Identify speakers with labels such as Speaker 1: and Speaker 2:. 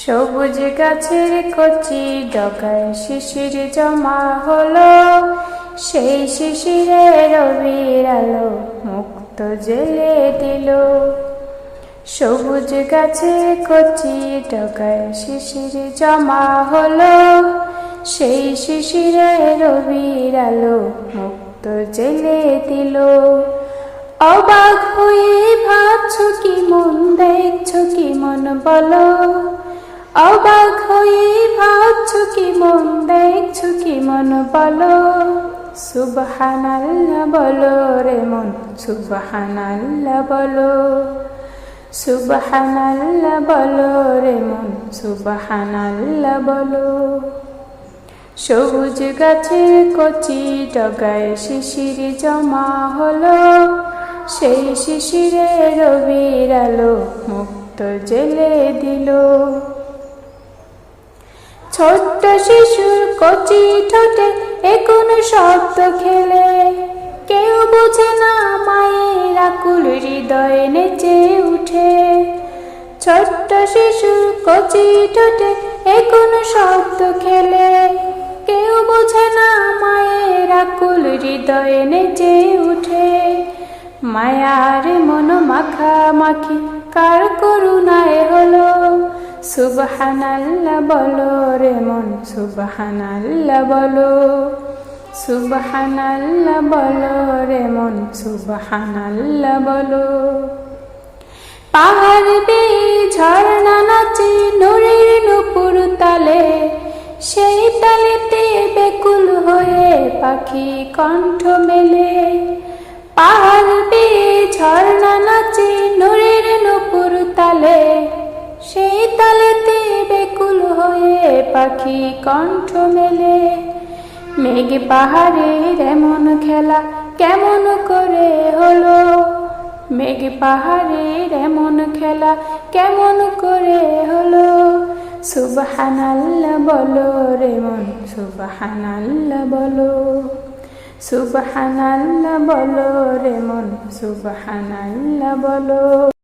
Speaker 1: সবুজ গাছের কচি ডগায় শিশির জমা হলো। সেই শিশিরে রবির আলো মুক্ত জেলে দিল। সবুজ গাছের কচি ডগায় শিশির জমা হলো। সেই শিশিরে রবির আলো মুক্ত জেলে দিল। অবাক হয়ে ভাবছ কি মন, দেখছ কি মন বলো। অবাক হয়ে ভাবছ কি মন, দেখছ কি মন? বলো, সুবহানাল্লাহ বলো রে মন, সুবহানাল্লাহ বলো সুবহানাল্লাহ বলো রে মন, সুবহানাল্লাহ বলো। সবুজ গাছের কচি ডগায় শিশির জমা হলো, সেই শিশিরে রবির আলো মুক্ত জেলে দিল। ছোট্ট শিশুর কচি ঠোঁটে এখন শব্দ খেলে। কেউ বোঝে না মায়ের আকুল হৃদয় নেচে উঠে। ছোট্ট শিশুর কচি ঠোঁটে এখন শব্দ খেলে। কেউ বোঝে না মায়ের আকুল হৃদয় নেচে উঠে। মায়ার মন মাখা মাখি কার করুণায় সুবহানাল্লাহ বলো রে মন, সুবহানাল্লাহ বলো। সুবহানাল্লাহ বলো রে মন, সুবহানাল্লাহ বলো। পাহাড় বেয়ে ঝর্ণা নাচে নূরের নুপুর তালে, সেই তালেতে বেকুল হয়ে পাখি কণ্ঠ মেলে। পাখি কণ্ঠ মেলে। মেঘ পাহাড়ের এমন খেলা কেমন করে হলো? মেঘ পাহাড়ের এমন খেলা কেমন করে হলো? সুবহানাল্লাহ বলো রে মন, সুবহানাল্লাহ বলো। সুবহানাল্লাহ বলো রে মন, সুবহানাল্লাহ বলো।